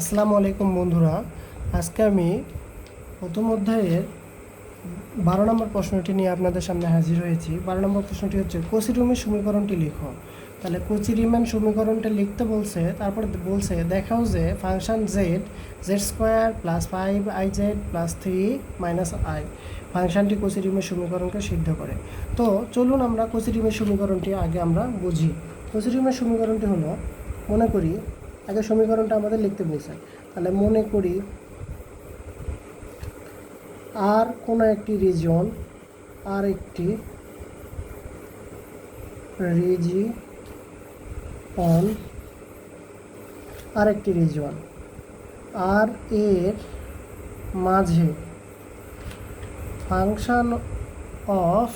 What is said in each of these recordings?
আসসালামু আলাইকুম বন্ধুরা। আজকে আমি প্রথম অধ্যায়ের বারো নম্বর প্রশ্নটি নিয়ে আপনাদের সামনে হাজির হয়েছি। বারো নম্বর প্রশ্নটি হচ্ছে কোচিরুমের সমীকরণটি লিখো। তাহলে কোচিরিমেন সমীকরণটা লিখতে বলছে, তারপরে বলছে, দেখাও যে function Z Z square plus five I Z plus three minus I ফাংশনটি কোচিরিমের সমীকরণকে সিদ্ধ করে। তো চলুন আমরা কোচিরিমের সমীকরণটি আগে আমরা বুঝি। কোচিরিমের সমীকরণটি হলো, মনে করি আগে সমীকরণটা আমাদের লিখতে বলছে। তাহলে মনে করি আর কোনো একটি রিজন আর একটি রিজি অন আর একটি রিজন আর এর মাঝে ফাংশন অফ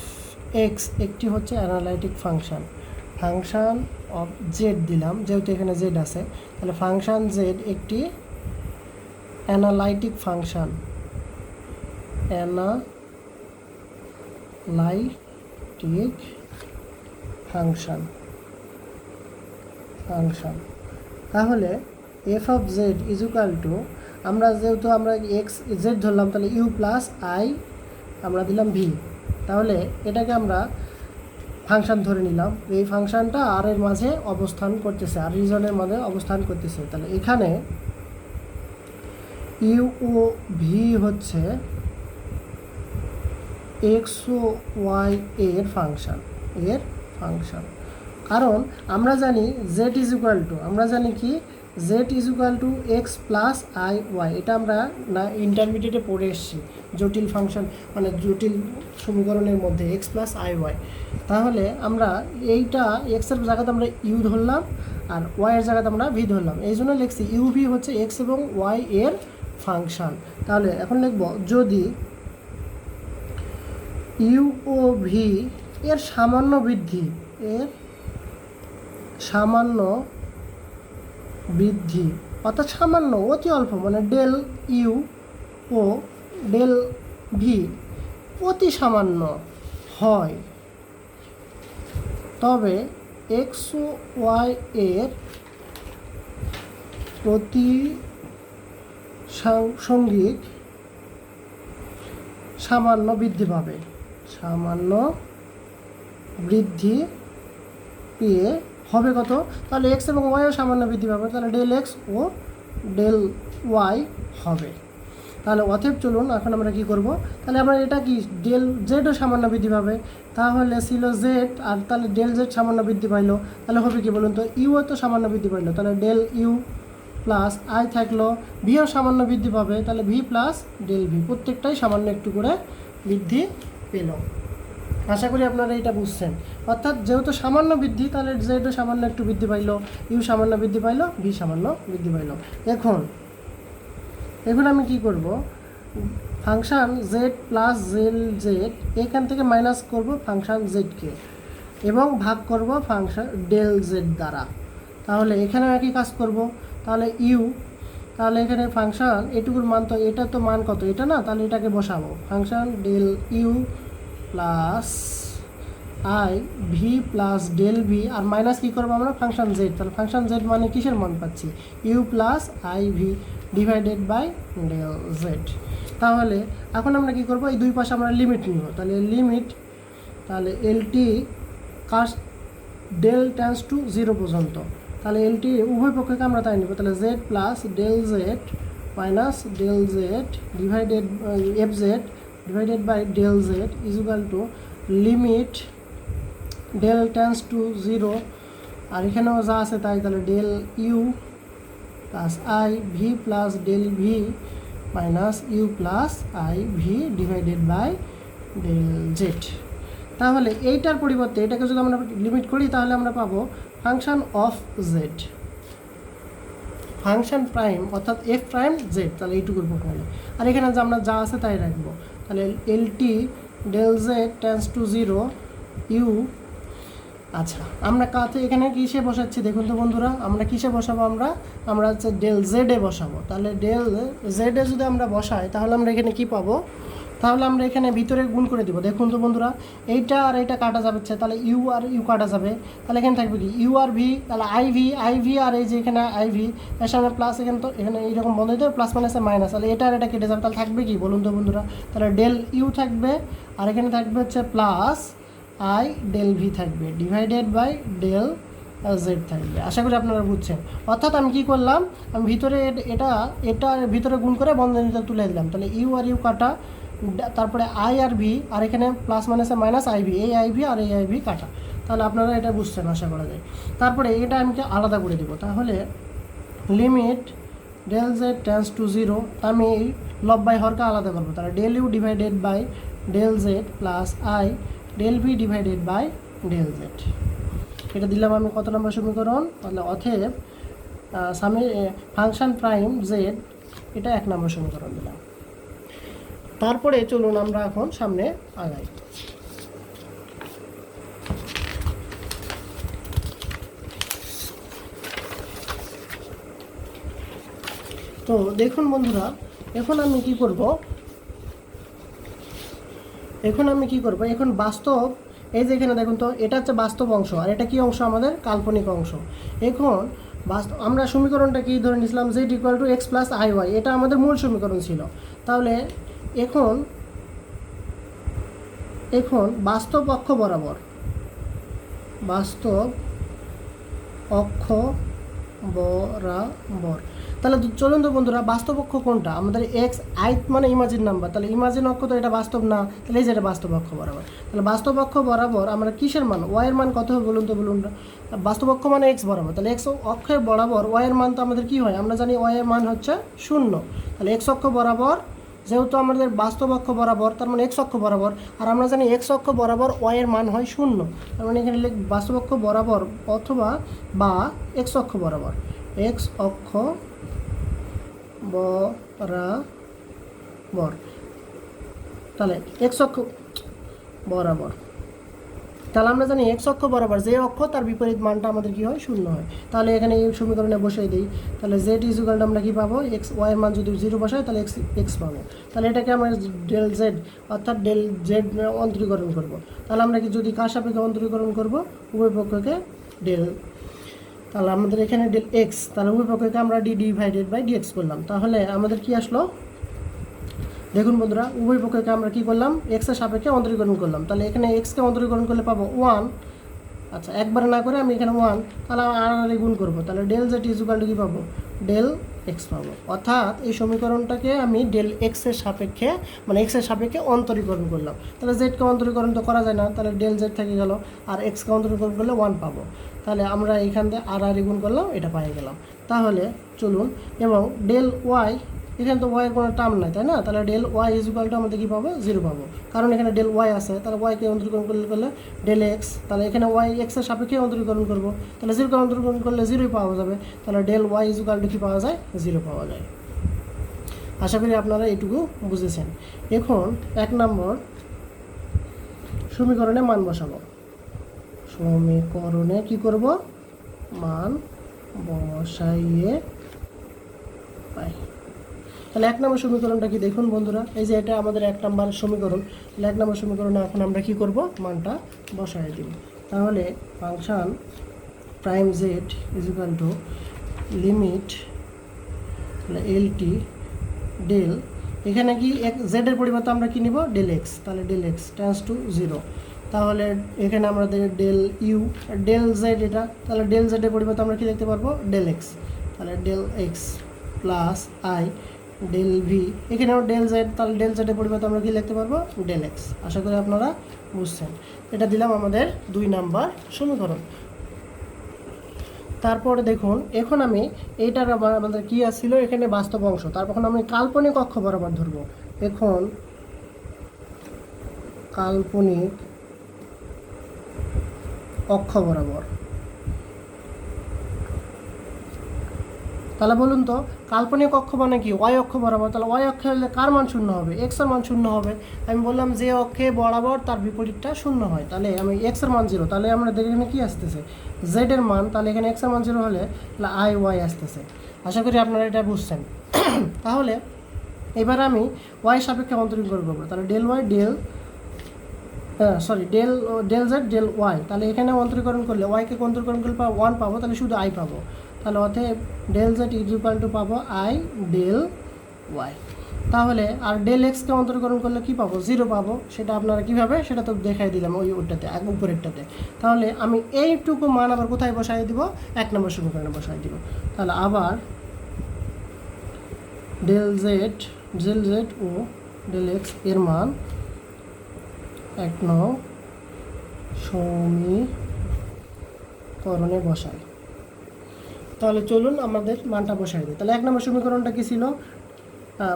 এক্স একটি হচ্ছে analytic function. Function of Z দিলাম, যেহেতু এখানে জেড আছে, তাহলে ফাংশন জেড একটি analytic function analytic function function তাহলে F of Z is equal to আমরা যেহেতু আমরা এক্স জেড ধরলাম, তাহলে ইউ প্লাস আই আমরা দিলাম ভি তাহলে এটাকে আমরা ফাংশন ধরে নিলাম। এই ফাংশনটা আর এর মাঝে অবস্থান করতেছে আর রিজনের মাঝে অবস্থান করতেছে। তাহলে এখানে ইউ ও ভি হচ্ছে এক্স ও ওয়াই এর ফাংশন এর ফাংশন কারণ আমরা জানি জেড ইজ ইকুয়াল টু আমরা জানি কি? Z is equal to X plus I Y এটা আমরা না ইন্টারমিডিয়েটে পড়ে এসেছি। জটিল ফাংশন মানে জটিল সমীকরণের মধ্যে এক্স প্লাস আই ওয়াই তাহলে আমরা এইটা এক্সের জায়গাতে আমরা ইউ ধরলাম আর ওয়াইয়ের জায়গাতে আমরা ভি ধরলাম। এই জন্য লিখছি ইউ ভি হচ্ছে এক্স এবং ওয়াই এর ফাংশন তাহলে এখন লিখব যদি ইউ ও ভি এর সামান্য বৃদ্ধি, এর সামান্য বৃদ্ধি, অর্থাৎ সামান্য, অতি অল্প মানে ডেল ইউ ও ডেল ভি অতি সামান্য হয়। তবে এক্স ওয়াই এর প্রতি সাং- সঙ্গিক সামান্য বৃদ্ধি পাবে। সামান্য বৃদ্ধি পেয়ে হবে কত? তাহলে এক্স এবং ওয়াইও সামান্য বৃদ্ধি পাবে। তাহলে ডেল এক্স ও ডেল ওয়াই হবে। তাহলে অতএব চলুন, এখন আমরা কি করব? তাহলে আমরা এটা কি ডেল জেডও সামান্য বৃদ্ধি পাবে। তাহলে ছিল জেড আর তাহলে ডেল জেড সামান্য বৃদ্ধি পাইলো। তাহলে হবে কি বলুন তো ইউও তো সামান্য বৃদ্ধি পাইলো। তাহলে ডেল ইউ প্লাস আই থাকল ভিও সামান্য বৃদ্ধি পাবে। তাহলে ভি প্লাস ডেল ভি প্রত্যেকটাই সামান্য একটু করে বৃদ্ধি পেল। আশা করি আপনারা এটা বুঝছেন। অর্থাৎ যেহেতু সামান্য বৃদ্ধি, তাহলে জেডও সামান্য একটু বৃদ্ধি পাইলো ইউ সামান্য বৃদ্ধি পাইলো ভি সামান্য বৃদ্ধি পাইলো। এখন এখন আমি কি করব? Function Z plus del Z এখান থেকে মাইনাস করব ফাংশন জেডকে এবং ভাগ করব ফাংশন ডেল জেড দ্বারা। তাহলে এখানে একই কাজ করব? তাহলে ইউ তাহলে এখানে ফাংশন, এটুকুর মান তো, এটা তো মান কত? এটা না? তাহলে এটাকে বসাবো। Function del U plus I V plus del V R minus কী করব আমরা? ফাংশন জেড তাহলে ফাংশন জেড মানে কিসের মান পাচ্ছি? U plus I V divided by del Z তাহলে এখন আমরা কি করব? এই দুই পাশে আমরা লিমিট নিব। তাহলে লিমিট তাহলে এলটি কাস্ট ডেল টেন্স টু জিরো পর্যন্ত। তাহলে এলটি উভয় পক্ষকে আমরা তাই নিব। তাহলে Z plus del Z minus del Z divided F Z divided by del Z is equal to limit del tends to zero আর এখানেও যা আছে তাই, তাহলে del U plus I V plus del V minus U plus I V divided by del Z তাহলে এইটার পরিবর্তে এটাকে যদি আমরা লিমিট করি, তাহলে আমরা পাবো function of Z function prime অর্থাৎ এফ প্রাইম জেড তাহলে এইটুকুর পক্ষে আর এখানে যে আমরা যা আছে তাই রাখব। তাহলে L T del Z tends to zero U আচ্ছা আমরা কাতে এখানে কিসে বসাচ্ছি? দেখুন তো বন্ধুরা, আমরা কিসে বসাবো আমরা? আমরা হচ্ছে ডেল জেডে বসাবো। তাহলে ডেল জেডে যদি আমরা বসাই, তাহলে আমরা এখানে কি পাবো? তাহলে আমরা এখানে ভিতরে গুণ করে দিব। দেখুন তো বন্ধুরা, এইটা আর এইটা কাটা যাবে তাহলে ইউ আর ইউ কাটা যাবে। তাহলে এখানে থাকবে কি? ইউ আর ভি তাহলে আই ভি আই ভি আর এই যে এখানে আই ভি এর সামনে প্লাস এখানে তো এখানে এইরকম বন্ধ হতে প্লাস মাইনাসে মাইনাস তাহলে এটা আর এটা কেটে যাবে। তাহলে থাকবে কি? বলুন তো বন্ধুরা, তাহলে ডেল ইউ থাকবে, আর এখানে থাকবে হচ্ছে প্লাস আই ডেল ভি থাকবে ডিভাইডেড বাই ডেল জেড থাকবে। আশা করি আপনারা বুঝছেন। অর্থাৎ আমি কি করলাম? আমি ভিতরে এটা এটা ভিতরে গুণ করে বন্ধনীতে তুলে দিলাম। তাহলে ইউ আর ইউ কাটা, তারপরে আই আর ভি আর এখানে প্লাস মাইনাসে মাইনাস আই ভি এই আই ভি আর এই আই ভি কাটা। তাহলে আপনারা এটা বুঝছেন, আশা করা যায়। তারপরে এটা আমি আলাদা করে দেবো। তাহলে limit del Z tends to zero আমি এই লব বাই হরকে আলাদা করব। তাহলে del U divided by del Z plus I del V divided by del Z এটা দিলাম আমি কত নম্বর সমীকরণ? তাহলে অথেব সামনে ফাংশন প্রাইম জেড এটা এক নম্বর সমীকরণ দিলাম। তারপরে চলুন আমরা এখন সামনে আগাই। তো দেখুন বন্ধুরা, এখন আমি কি করব? এখন আমি কি করব? এখন বাস্তব, এই যে এখানে দেখুন তো, এটা হচ্ছে বাস্তব অংশ, আর এটা কি অংশ? আমাদের কাল্পনিক অংশ। এখন বাস্তব, আমরা সমীকরণটা কি ধরে নিয়েছিলাম? Z equal to X plus I Y এটা আমাদের মূল সমীকরণ ছিল। তাহলে এখন এখন বাস্তব অক্ষ বরাবর, বাস্তব অক্ষ বরাবর তাহলে চলুন তো বন্ধুরা, বাস্তব অক্ষ কোনটা? আমাদের এক্স আইথ মানে ইমাজিন নাম্বার। তাহলে ইমাজিন অক্ষ তো এটা বাস্তব না, তাহলে এই যে এটা বাস্তব অক্ষ বরাবর। তাহলে বাস্তব অক্ষ বরাবর আমরা কিসের মান? ওয়াইয়ের মান কত হবে বলুন তো, বলুন? বাস্তব অক্ষ মানে এক্স বরাবর। তাহলে এক্স অক্ষের বরাবর ওয়াইয়ের মান তো আমাদের কী হয়? আমরা জানি ওয়াইয়ের মান হচ্ছে শূন্য। তাহলে এক্স অক্ষ বরাবর, যেহেতু আমাদের বাস্তব অক্ষ বরাবর, তার মানে এক্স অক্ষ বরাবর, আর আমরা জানি এক্স অক্ষ বরাবর ওয়াইয়ের মান হয় শূন্য। তার মানে এখানে লিখ বাস্তব অক্ষ বরাবর অথবা বা এক্স অক্ষ বরাবর। এক্স অক্ষ বরাবর। তাহলে এক্স অক্ষ বরাবর। তাহলে আমরা জানি এক্স অক্ষ বরাবর, যে অক্ষ তার বিপরীত মানটা আমাদের কি হয়? শূন্য হয়। তাহলে এখানে এই সমীকরণে বসিয়ে দিই। তাহলে জেড ইজুকালটা আমরা কি পাবো? এক্স ওয়াই এর মান যদি জিরো বসাই তাহলে এক্স এক্স পাবো। তাহলে এটাকে আমরা ডেল জেড অর্থাৎ ডেল জেড অন্তরীকরণ করব। তাহলে আমরা কি যদি কার সাপেক্ষে অন্তরীকরণ করব? উভয় পক্ষকে ডেল তাহলে আমাদের এখানে এক্স তাহলে উভয় পক্ষকে আমরা ডি ডিভাইডেড বাই ডিএক্স করলাম তাহলে আমাদের কি আসলো? দেখুন বন্ধুরা উভয় পক্ষকে আমরা কি করলাম? এক্সের সাপেক্ষে অন্তরীকরণ করলাম। তাহলে এখানে এক্সকে অন্তরীকরণ করলে পাবো ওয়ান আচ্ছা একবারে না করে আমি এখানে ওয়ান তাহলে আর গুণ করব। তাহলে ডেল জেড ইজুকাল কী পাবো? ডেল এক্স পাবো। অর্থাৎ এই সমীকরণটাকে আমি ডেল এক্সের সাপেক্ষে মানে এক্সের সাপেক্ষে অন্তরীকরণ করলাম। তাহলে জেডকে অন্তরীকরণ তো করা যায় না, তাহলে ডেল জেড থেকে গেল। আর এক্সকে অন্তরীকরণ করলে ওয়ান পাবো। তাহলে আমরা এখান থেকে আর আর গুণ করলাম, এটা পাই গেলাম। তাহলে চলুন, এবং ডেল ওয়াই এখানে তো ওয়াইয়ের কোনো টার্ম নাই, তাই না? তাহলে ডেল ওয়াই ইজুকালটা আমাদের কী পাবো? জিরো পাবো। কারণ এখানে ডেল ওয়াই আছে, তাহলে ওয়াইকে অন্তরীকরণ করলে করলে ডেল এক্স তাহলে এখানে ওয়াই এক্সের সাপেক্ষে অন্তরীকরণ করব। তাহলে জিরোকে অন্তরীকরণ করলে জিরোই পাওয়া যাবে। তাহলে ডেল ওয়াই ইজুকালটা কী পাওয়া যায়? জিরো পাওয়া যায়। আশা করি আপনারা এইটুকু বুঝেছেন। এখন এক নম্বর সমীকরণে মান বসাবো। সমীকরণে কি করব? মান বসাইয়ে পাই। তাহলে এক নম্বর সমীকরণটা কি দেখুন বন্ধুরা? এই যে এটা আমাদের এক নম্বর সমীকরণ। তাহলে এক নম্বর সমীকরণে এখন আমরা কি করব? মানটা বসাই দিব। তাহলে function prime Z is equal to limit L T del এখানে কি এক জেডের পরিবর্তে আমরা কি নিব? ডেল এক্স তাহলে del X tends to zero তাহলে এখানে আমরা ডেল ইউ ডেল জেড এটা, তাহলে ডেল জেডের পরিবর্তে আমরা কি লিখতে পারব? ডেল এক্স তাহলে del X plus I del V এখানেও ডেল জেড তাহলে ডেল জেডের পরিবর্তে আমরা কি লিখতে পারব? ডেল এক্স আশা করি আপনারা বুঝছেন। এটা দিলাম আমাদের দুই নাম্বার সমীকরণ। তারপরে দেখুন, এখন আমি এইটার আমাদের কী আসছিল এখানে বাস্তব অংশ, তারপর আমি কাল্পনিক অক্ষ বরাবর ধরবো। এখন কাল্পনিক অক্ষ বরাবর। তাহলে বলুন তো, কাল্পনিক অক্ষ মানে কি? ওয়াই অক্ষ বরাবর। তাহলে ওয়াই অক্ষে হলে কার মান শূন্য হবে? এক্সের মান শূন্য হবে। আমি বললাম যে অক্ষে বরাবর তার বিপরীতটা শূন্য হয়। তাহলে আমি এক্সের মান জিরো তাহলে আমরা দেখি এখানে কি আসতেছে? জেড এর মান, তাহলে এখানে এক্সের মান জিরো হলে তাহলে আই ওয়াই আসতেছে। আশা করি আপনারা এটা বুঝছেন। তাহলে এবার আমি ওয়াই সাপেক্ষে অন্তরীণ করব তাহলে del Y del sorry del del Z del Y তাহলে এখানে অন্তরীকরণ করলে ওয়াইকে অন্তরীকরণ করলে ওয়ান পাবো, তাহলে শুধু আই পাবো। তাহলে অতএব ডেল জেড ইকুয়াল টু পাবো আই ডেল ওয়াই তাহলে আর ডেল এক্সকে অন্তরীকরণ করলে কি পাবো? জিরো পাবো। সেটা আপনারা কীভাবে? সেটা তো দেখাই দিলাম ওই ওটাতে উপরেরটাতে। তাহলে আমি এইটুকু মান আবার কোথায় বসাই দিব? এক নম্বর সমীকরণে বসাই দিব। তাহলে আবার ডেল জেড ডেল জেড ও ডেল এক্সের মান এক নং সমীকরণে বসাই তাহলে চলুন আমাদের মানটা বসাই দিই। তাহলে এক নম্বর সমীকরণটা কী ছিল?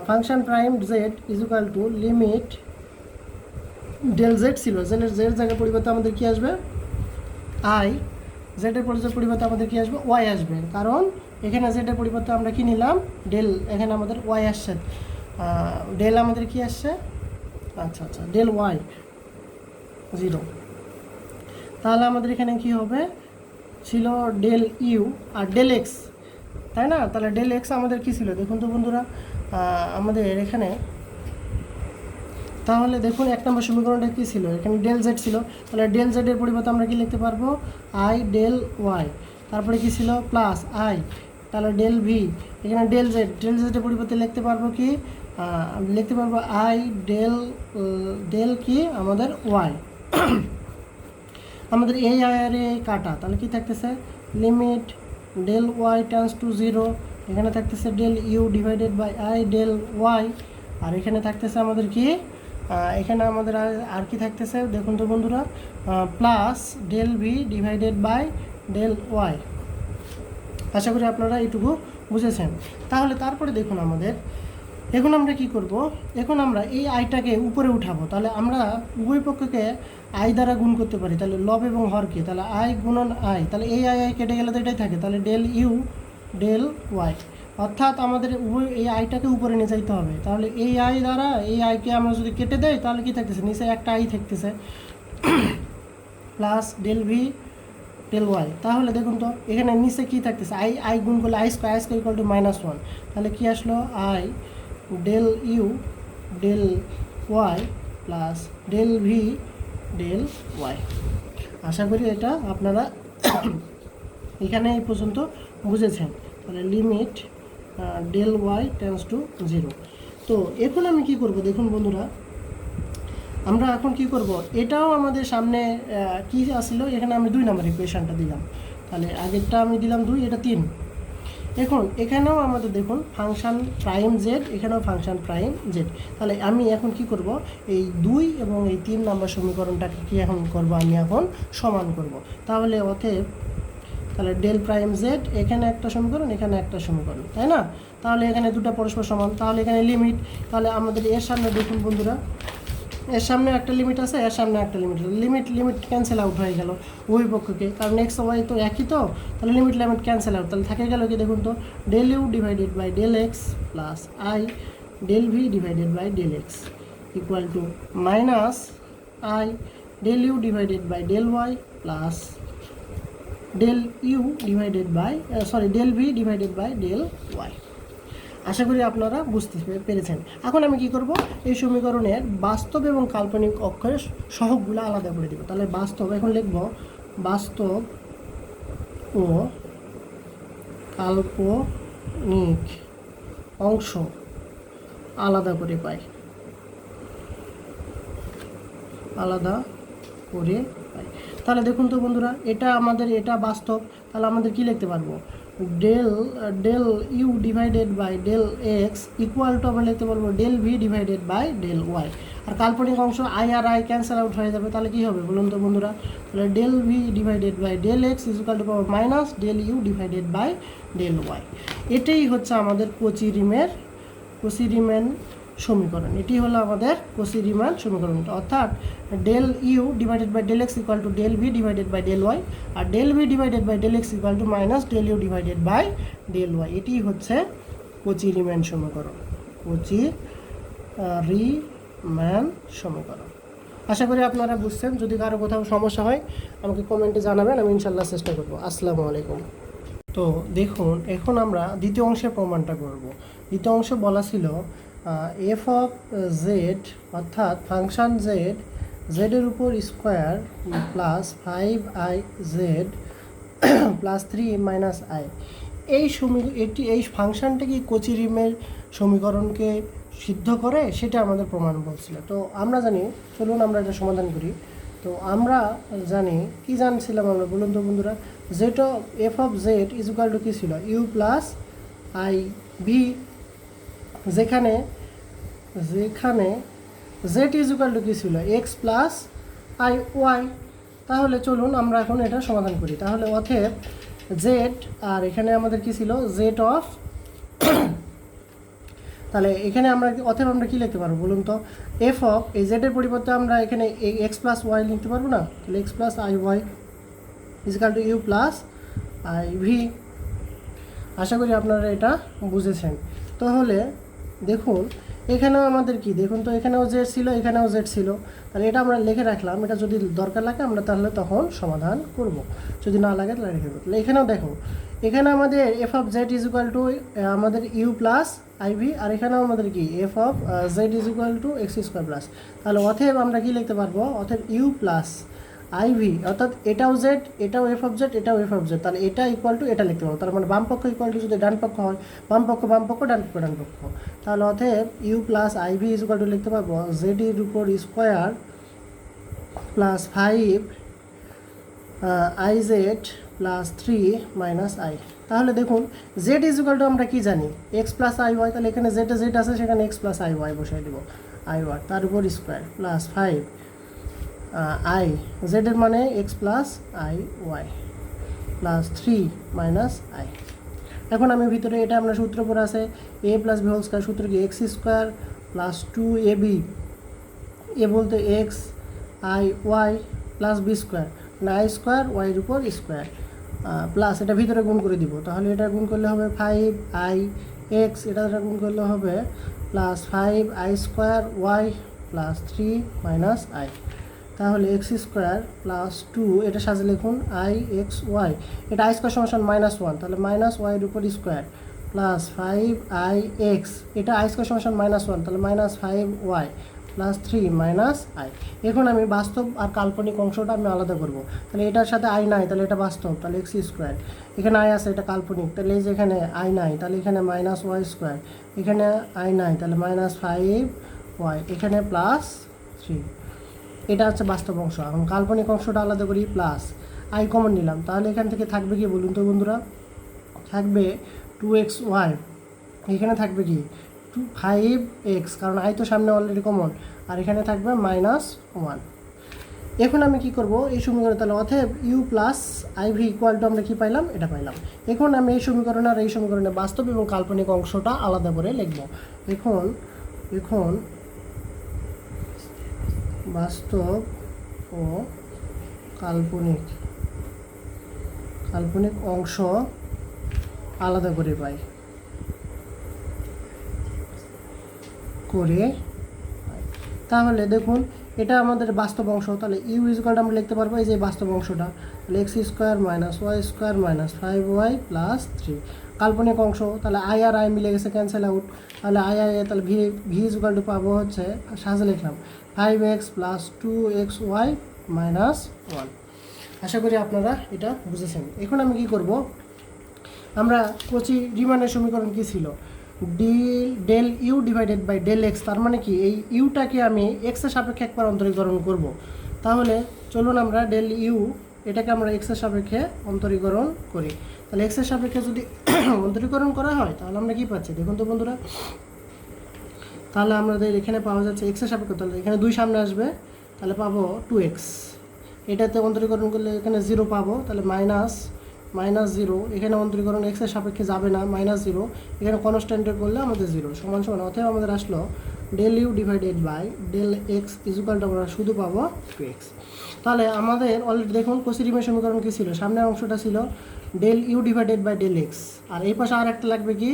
Function prime Z is equal to limit del Z ছিল। জেডের জেড জায়গার পরিবর্তে আমাদের কী আসবে? আই জেডের পরিবর্তে আমাদের কী আসবে? ওয়াই আসবে। কারণ এখানে জেডের পরিবর্তে আমরা কি নিলাম? ডেল এখানে আমাদের ওয়াই আসছে। ডেল আমাদের কী আসছে? আচ্ছা আচ্ছা ডেল ওয়াই জিরো। তাহলে আমাদের এখানে কি হবে? ছিল ডেল ইউ আর ডেল এক্স, তাই না? তাহলে ডেল এক্স আমাদের কি ছিল? দেখুন তো বন্ধুরা আমাদের এখানে, তাহলে দেখুন এক নম্বর সমীকরণটা কী ছিল? এখানে ডেল জেড ছিল। তাহলে ডেল জেডের পরিবর্তে আমরা কি লিখতে পারব? আই ডেল ওয়াই তারপরে কি ছিল? প্লাস আই তাহলে ডেল ভি এখানে ডেল জেড ডেল জেডের পরিবর্তে লিখতে পারব কি? লিখতে পারব আই ডেল ডেল কি? আমাদের ওয়াই আমাদের এই এই কাটা, তাহলে কি থাকতেছে? Limit del Y turns to zero এখানে থাকতেছে del U divided by I del Y আর এখানে থাকতেছে আমাদের কি? এখানে আমাদের আর- আর কি থাকতেছে? দেখুন তো বন্ধুরা plus del V divided by del Y আশা করি আপনারা এইটুকু বুঝেছেন। তাহলে তারপরে দেখুন আমাদের এখন আমরা কি করব? এখন আমরা এই আইটাকে উপরে উঠাবো। তাহলে আমরা উভয় পক্ষকে আই দ্বারা গুণ করতে পারি। তাহলে লব এবং হরকে তাহলে আই গুণন আই। তাহলে এই আই আই কেটে গেলে তো এটাই থাকে। তাহলে ডেল ইউ ডেল ওয়াই অর্থাৎ আমাদের উভয় এই আইটাকে উপরে নিয়ে যাইতে হবে। তাহলে এই আই দ্বারা এই আইকে আমরা যদি কেটে দেয় তাহলে কি থাকতেছে? নিচে একটা আই থাকতেছে। Plus del V del Y তাহলে দেখুন তো, এখানে নিচে কী থাকতেছে? আই আই গুণ করলে I square I square equal to minus one তাহলে কী আসলো? I del U del Y plus del V del Y আশা করি এটা আপনারা এখানে এই পর্যন্ত বুঝেছেন। তাহলে limit del Y tends to zero তো এখন আমি কি করব দেখুন বন্ধুরা, আমরা এখন কি করব? এটাও আমাদের সামনে কি আসছিল এখানে আমি দুই নম্বর ইকুয়েশনটা দিলাম। তাহলে আগেরটা আমি দিলাম দুই, এটা তিন। এখন এখানেও আমাদের দেখুন ফাংশন প্রাইম জেড এখানেও ফাংশন প্রাইম জেড তাহলে আমি এখন কি করব? এই দুই এবং এই তিন নম্বর সমীকরণটাকে কি এখন করব? আমি এখন সমান করব। তাহলে অতএব, তাহলে ডেল প্রাইম জেড এখানে একটা সমীকরণ, এখানে একটা সমীকরণ, তাই না? তাহলে এখানে দুটো পরস্পর সমান, তাহলে এখানে লিমিট তাহলে আমাদের এর সামনে দেখুন বন্ধুরা এর সামনে একটা লিমিট আছে, এর সামনে একটা লিমিট আছে। লিমিট লিমিট ক্যান্সেল আউট হয়ে গেল ওই পক্ষকে। কারণ এক্স ওয়াই তো একই তো, তাহলে লিমিট লিমিট ক্যান্সেল আউট তাহলে থাকে গেল কি দেখুন তো del U divided by del X plus I del V divided by del X equal to minus I del U divided by del Y plus del U divided by sorry del V divided by del Y আশা করি আপনারা বুঝতে পেরেছেন। এখন আমি কি করব? এই সমীকরণের বাস্তব এবং কাল্পনিক অক্ষরের সহগগুলো আলাদা করে দেবো। তাহলে বাস্তব, এখন লিখব বাস্তব ও কাল্পনিক অংশ আলাদা করে পাই। আলাদা করে পাই। তাহলে দেখুন তো বন্ধুরা, এটা আমাদের, এটা বাস্তব, তাহলে আমাদের কি লিখতে পারব? Del del U divided by del X equal to আমরা লিখতে পারব del V divided by del Y আর কাল্পনিক অংশ আই আর আই ক্যান্সেল আউট হয়ে যাবে, তাহলে কী হবে বলুন তো বন্ধুরা? তাহলে del V divided by del X equal to power minus del U divided by del Y এটাই হচ্ছে আমাদের কোচি রিমের, কোচি রিমেন সমীকরণ। এটি হলো আমাদের কোসি রিমান সমীকরণটা। অর্থাৎ del U divided by del X equal to del V divided by del Y R del V divided by del X equal to minus del U divided by del Y এটি হচ্ছে কোচি রিম্যান সমীকরণ। কোচি রিম্যান সমীকরণ। আশা করি আপনারা বুঝছেন। যদি কারও কোথাও সমস্যা হয়, আমাকে কমেন্টে জানাবেন। আমি ইনশাল্লাহ চেষ্টা করব। আসসালামু আলাইকুম। তো দেখুন, এখন আমরা দ্বিতীয় অংশের প্রমাণটা করব। দ্বিতীয় অংশে বলা ছিল এফ অফ জেড অর্থাৎ ফাংশন জেড জেডের উপর square plus five I Z plus three minus I এই সমী এটি, এই ফাংশনটা কি কোচি রিমের সমীকরণকে সিদ্ধ করে? সেটা আমাদের প্রমাণ বলছিল। তো আমরা জানি, চলুন আমরা এটা সমাধান করি। তো আমরা জানি, কি জানছিলাম আমরা? বলুন তো বন্ধুরা। Z of F of Z is equal to কী ছিল? ইউ প্লাস আই ভি যেখানে যেখানে জেড ইজ ইকাল টু কী ছিল? এক্স প্লাস আই ওয়াই তাহলে চলুন আমরা এখন এটা সমাধান করি। তাহলে অথেব জেড আর এখানে আমাদের কি ছিল? জেড অফ তাহলে এখানে আমরা অথবা আমরা কি লিখতে পারব বলুন তো? এফ অফ এই জেডের পরিবর্তে আমরা এখানে এক্স প্লাস ওয়াই লিখতে পারব না? তাহলে X plus I Y equal to U plus I V আশা করি আপনারা এটা বুঝেছেন। তাহলে দেখুন, এখানেও আমাদের কি? দেখুন তো, এখানেও জেড ছিল, এখানেও জেড ছিল। তাহলে এটা আমরা লিখে রাখলাম, এটা যদি দরকার লাগে আমরা তাহলে তখন সমাধান করব। যদি না লাগে তাহলে রেখে দেবো। তাহলে এখানেও দেখো এখানে আমাদের F of Z is equal to আমাদের ইউ প্লাস আইভি আর এখানেও আমাদের কি? F of Z is equal to X square plus তাহলে অথেব আমরা কি লিখতে পারব? অথেব ইউ প্লাস আইভি অর্থাৎ এটাও জেড এটাও এফ অফ জেড এটাও এফ অফ জেড তাহলে এটা ইকুয়াল টু এটা লিখতে পারব। তার মানে বাম পক্ষ ইকুয়াল টু যদি ডান পক্ষ হয়, বাম পক্ষ বাম পক্ষ, ডান পক্ষ ডান পক্ষ। তাহলে অতএব U plus I V is equal to লিখতে পারব জেড এর উপর square plus five I Z plus three minus I তাহলে দেখুন জেড ইজ ইকুয়াল টু আমরা কি জানি? এক্স প্লাস আই ওয়াই তাহলে এখানে জেড জেড আছে, সেখানে এক্স প্লাস আই ওয়াই বসাই দেবো। আই ওয়াই তার উপর স্কোয়ার প্লাস ফাইভ আই জেডের মানে X plus I Y plus three minus I এখন আমি ভিতরে এটা আমরা সূত্র পরে আছে A plus B whole square সূত্র কি X square plus two A B A বলতে X I Y plus B square মানে আই স্কোয়ার ওয়াইয়ের উপর স্কোয়ার প্লাস এটা ভিতরে গুণ করে দিব। তাহলে এটা গুণ করলে হবে ফাইভ আই এক্স এটা গুণ করলে হবে plus five I square Y plus three minus I তাহলে এক্স স্কোয়ার প্লাস টু এটা সাজে লিখুন আই এক্স ওয়াই এটা আই স্কোয়ার সমান মাইনাস ওয়ান তাহলে মাইনাস ওয়াইয়ের উপর square plus five I X এটা আই স্কোয়ার সমান মাইনাস ওয়ান তাহলে minus five Y plus three minus I এখন আমি বাস্তব আর কাল্পনিক অংশটা আমি আলাদা করব। তাহলে এটার সাথে আই নাই, তাহলে এটা বাস্তব, তাহলে এক্স স্কোয়ার এখানে আই আছে, এটা কাল্পনিক, তাহলে এই যে এখানে আই নাই, তাহলে এখানে মাইনাস ওয়াই স্কোয়ার এখানে আই নাই, তাহলে মাইনাস ফাইভ ওয়াই এখানে প্লাস থ্রি এটা হচ্ছে বাস্তব অংশ। এখন কাল্পনিক অংশটা আলাদা করি প্লাস আই কমন নিলাম। তাহলে এখান থেকে থাকবে কি বলুন তো বন্ধুরা? থাকবে টু এক্স ওয়াই এখানে থাকবে কি? টু ফাইভ এক্স কারণ আই তো সামনে অলরেডি কমন আর এখানে থাকবে মাইনাস ওয়ান এখন আমি কি করব? এই সমীকরণে তাহলে অথব U plus I V equal to আমরা কি পাইলাম? এটা পাইলাম। এখন আমি এই সমীকরণ আর এই সমীকরণে বাস্তব এবং কাল্পনিক অংশটা আলাদা করে লিখব। এখন এখন বাস্তব ও কাল্পনিক। কাল্পনিক অংশ আলাদা করে পাই। করে তাহলে দেখুন, এটা আমাদের বাস্তব অংশ। তাহলে ইউ ইজকালটা আমরা লিখতে পারব এই যে বাস্তব অংশটা। X square minus Y square minus five Y plus three কাল্পনিক অংশ, তাহলে আই আর আই মিলে গেছে ক্যান্সেল আউট তাহলে আই আই তাহলে ভি ভি ইজকাল টু পাবো হচ্ছে, সাজে লিখলাম five X plus two X Y minus one আশা করি আপনারা এটা বুঝেছেন। এখন আমি কি করব? আমরা কোচি রিমানের সমীকরণ কি ছিল? Del del U divided by del X তার মানে কি এই ইউটাকে আমি এক্সের সাপেক্ষে একবার অন্তরীকরণ করব। তাহলে চলুন আমরা ডেল ইউ এটাকে আমরা এক্সের সাপেক্ষে অন্তরীকরণ করি। তাহলে এক্সের সাপেক্ষে যদি অন্তরীকরণ করা হয়, তাহলে আমরা কি পাচ্ছি? দেখুন তো বন্ধুরা, তাহলে আমাদের এখানে পাওয়া যাচ্ছে এক্সের সাপেক্ষে, তাহলে এখানে দুই সামনে আসবে, তাহলে পাবো টু এক্স এটাতে অন্তরীকরণ করলে এখানে জিরো পাবো, তাহলে মাইনাস মাইনাস জিরো এখানে অন্তরীকরণ এক্সের সাপেক্ষে যাবে না মাইনাস জিরো এখানে কনস্ট্যান্টে করলে আমাদের জিরো সমান সমান। অতএব আমাদের আসলো del U divided by del X ইজুকালটা আমরা শুধু পাবো টু এক্স তাহলে আমাদের অলরেডি দেখুন কোসিরিমের সমীকরণ কী ছিল? সামনের অংশটা ছিল del U divided by del X আর এই পাশে আর একটা লাগবে কি?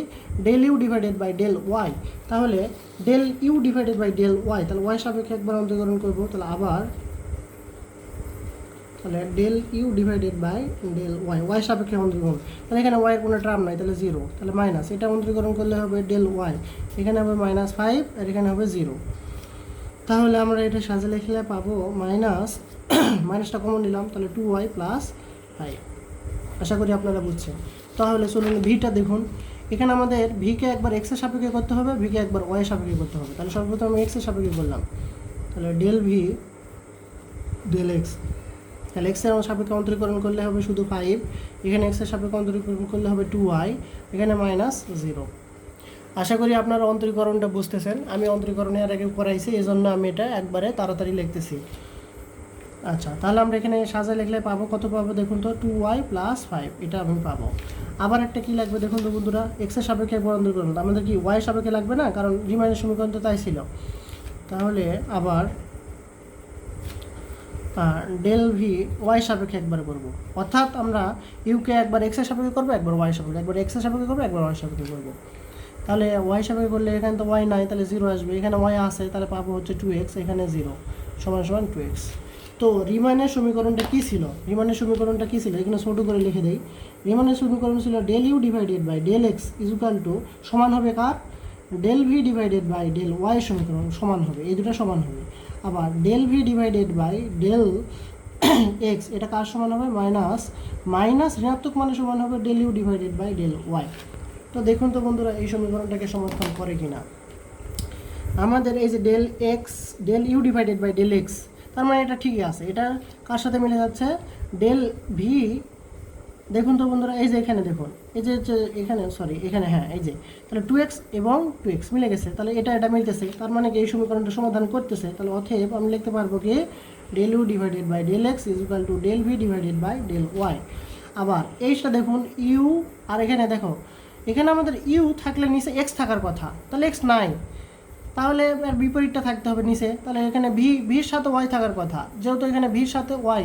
Del U divided by del Y তাহলে del U divided by del Y তাহলে ওয়াই সাপেক্ষে একবার অন্তরীকরণ করব, তাহলে আবার তাহলে del U divided by del Y Y সাপেক্ষে অন্তরীকরণ তাহলে এখানে ওয়াইয়ের কোনো টার্ম নাই, তাহলে জিরো তাহলে মাইনাস এটা অন্তরীকরণ করলে হবে ডেল ওয়াই এখানে হবে মাইনাস ফাইভ আর এখানে হবে জিরো তাহলে আমরা এটা সাজে লিখলে পাবো মাইনাস মাইনাসটা কমন নিলাম, তাহলে টু ওয়াই প্লাস ফাইভ আশা করি আপনারা বুঝছেন। তাহলে চলুন ভিটা দেখুন। এখানে আমাদের ভিকে একবার এক্সের সাপেক্ষে করতে হবে ভিকে একবার ওয়াই সাপেক্ষে করতে হবে। তাহলে সর্বপ্রথম আমি এক্সের সাপেক্ষে করলাম। তাহলে ডেল ভি ডেল এক্স তাহলে এক্সের আমার সাপেক্ষে অন্তরীকরণ করলে হবে শুধু ফাইভ এখানে এক্সের সাপেক্ষে অন্তরীকরণ করলে হবে টু ওয়াই এখানে মাইনাস জিরো আশা করি আপনারা অন্তরীকরণটা বুঝতেছেন। আমি অন্তরীকরণের আগে করাইছি এই জন্য আমি এটা একবারে তাড়াতাড়ি লিখতেছি। আচ্ছা তাহলে আমরা এখানে সাজা লিখলে পাবো, কত পাবো দেখুন তো? টু ওয়াই প্লাস ফাইভ এটা আমি পাবো। আবার একটা কি লাগবে দেখুন তো বন্ধুরা? এক্সের সাপেক্ষে একবার অন্তরীকরণ আমাদের কি ওয়াই সাপেক্ষে লাগবে না? কারণ রিমাইনের সমীকরণ তো তাই ছিল। তাহলে আবার ডেল ভি ওয়াই সাপেক্ষে একবার করব। অর্থাৎ আমরা ইউকে একবার এক্সের সাপেক্ষে করব, একবার ওয়াই সাপেক্ষে। একবার এক্সের সাপেক্ষে করব, একবার ওয়াই সাপেক্ষে করব। তাহলে ওয়াই সাপেক্ষে করলে এখানে তো ওয়াই নাই, তাহলে জিরো আসবে। এখানে ওয়াই আসে তাহলে পাবো হচ্ছে টু এক্স এখানে জিরো সমান সমান টু এক্স তো রিমানের সমীকরণটা কী ছিল? রিমানের সমীকরণটা কী ছিল? এখানে ছোটো করে লিখে দেই। রিমানের সমীকরণ ছিল del U divided by del X equal to সমান হবে কার? Del V divided by del Y সমীকরণ সমান হবে। এই দুটো সমান হবে। আবার del V divided by del X এটা কার সমান হবে? মাইনাস মাইনাস ঋণাত্মক মানে সমান হবে del U divided by del Y তো দেখুন তো বন্ধুরা, এই সমীকরণটাকে সমর্থন করে কিনা। আমাদের এই যে del X del U divided by del X তার মানে এটা ঠিকই আছে। এটা কার সাথে মিলে যাচ্ছে? ডেল ভি, দেখুন তো বন্ধুরা, এই যে এখানে দেখুন, এই যে এখানে সরি এখানে হ্যাঁ এই যে, তাহলে টু এক্স এবং টু এক্স মিলে গেছে, তাহলে এটা এটা মিলতেছে, তার মানে কি এই সমীকরণটা সমাধান করতেছে? তাহলে অথেব আমি লিখতে পারব কি, del U divided by del X is equal to del V divided by del Y আবার এইটা দেখুন ইউ আর এখানে দেখো, এখানে আমাদের ইউ থাকলে নিচে এক্স থাকার কথা, তাহলে এক্স নাই। তাহলে এর বিপরীতটা থাকতে হবে নিচে। তাহলে এখানে ভি ভির সাথে ওয়াই থাকার কথা। যেহেতু এখানে ভির সাথে ওয়াই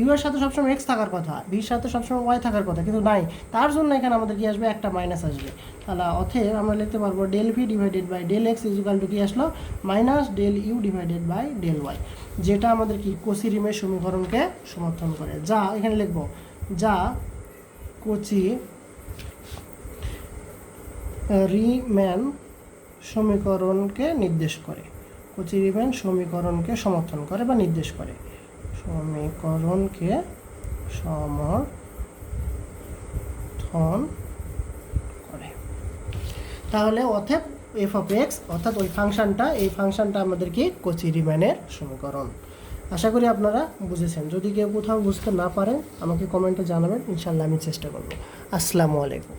ইউ এর সাথে সবসময় এক্স থাকার কথা। ভির সাথে সবসময় ওয়াই থাকার কথা, কিন্তু নাই। তার জন্য এখানে আমাদের কি আসবে? একটা মাইনাস আসবে। তাহলে অথব আমরা লিখতে পারব del V divided by del X equal to কি আসলো? Minus del U divided by del Y যেটা আমাদের কি? কোসিরিমের সমীকরণকে সমর্থন করে। যা, এখানে লিখব। যা কোচি রিম্যান সমীকরণকে নির্দেশ করে। কোচি রিম্যান সমীকরণকে সমর্থন করে বা নির্দেশ করে। সমীকরণকে সমর্থন করে। তাহলে অথব এফ অফ এক্স অর্থাৎ ওই ফাংশনটা, এই ফাংশনটা আমাদের কি? কোচি রিম্যানের সমীকরণ। আশা করি আপনারা বুঝেছেন। যদি কেউ কোথাও বুঝতে না পারেন, আমাকে কমেন্টে জানাবেন। ইনশাল্লাহ আমি চেষ্টা করব। আসসালামু আলাইকুম।